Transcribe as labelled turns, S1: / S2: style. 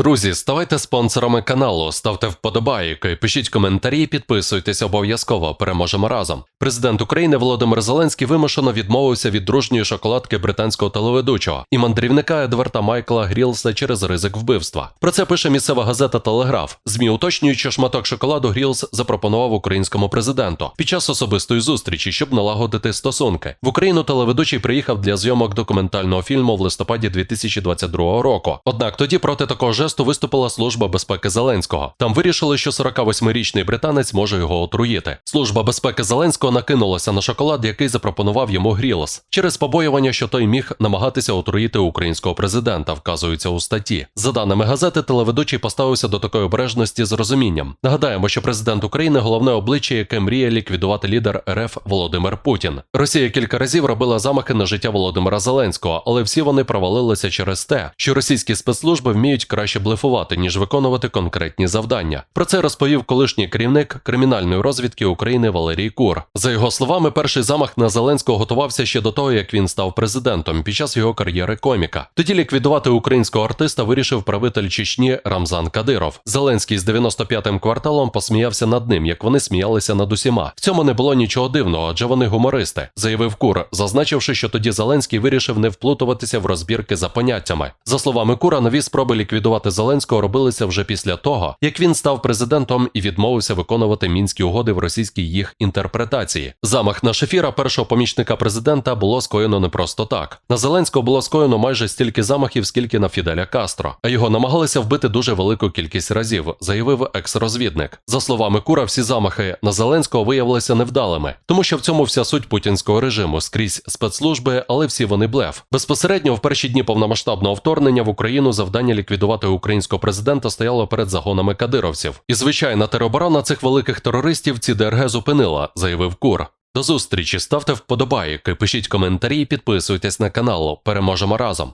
S1: Друзі, ставайте спонсорами каналу, ставте вподобайки, пишіть коментарі, підписуйтесь обов'язково. Переможемо разом. Президент України Володимир Зеленський вимушено відмовився від дружньої шоколадки британського телеведучого і мандрівника Едварда Майкла Грілса через ризик вбивства. Про це пише місцева газета Телеграф. Змі уточнюють, що шматок шоколаду Грілс запропонував українському президенту під час особистої зустрічі, щоб налагодити стосунки. В Україну телеведучий приїхав для зйомок документального фільму в листопаді 2022 року. Однак тоді проти такого жесту виступила служба безпеки Зеленського. Там вирішили, що 48-річний британець може його отруїти. Служба безпеки Зеленського накинулася на шоколад, який запропонував йому Грілс, через побоювання, що той міг намагатися отруїти українського президента, вказується у статті. За даними газети, телеведучий поставився до такої обережності з розумінням. Нагадаємо, що президент України головне обличчя, яке мріє ліквідувати лідер РФ Володимир Путін. Росія кілька разів робила замахи на життя Володимира Зеленського, але всі вони провалилися через те, що російські спецслужби вміють краще блефувати, ніж виконувати конкретні завдання. Про це розповів колишній керівник кримінальної розвідки України Валерій Кур. За його словами, перший замах на Зеленського готувався ще до того, як він став президентом під час його кар'єри коміка. Тоді ліквідувати українського артиста вирішив правитель Чечні Рамзан Кадиров. Зеленський з 95-м кварталом посміявся над ним, як вони сміялися над усіма. В цьому не було нічого дивного, адже вони гумористи, заявив Кур, зазначивши, що тоді Зеленський вирішив не вплутуватися в розбірки за поняттями. За словами Кура, нові спроби ліквідувати Зеленського робилися вже після того, як він став президентом і відмовився виконувати мінські угоди в російській їх інтерпретації. Замах на шефіра, першого помічника президента, було скоєно не просто так. На Зеленського було скоєно майже стільки замахів, скільки на Фіделя Кастро, а його намагалися вбити дуже велику кількість разів, заявив екс-розвідник. За словами Кура, всі замахи на Зеленського виявилися невдалими, тому що в цьому вся суть путінського режиму скрізь спецслужби, але всі вони блеф. Безпосередньо в перші дні повномасштабного вторгнення в Україну завдання ліквідувати українського президента стояло перед загонами кадировців. І звичайна тероборона цих великих терористів ці ДРГ зупинила, заявив Кур. До зустрічі, ставте вподобайки, пишіть коментарі, підписуйтесь на канал. Переможемо разом.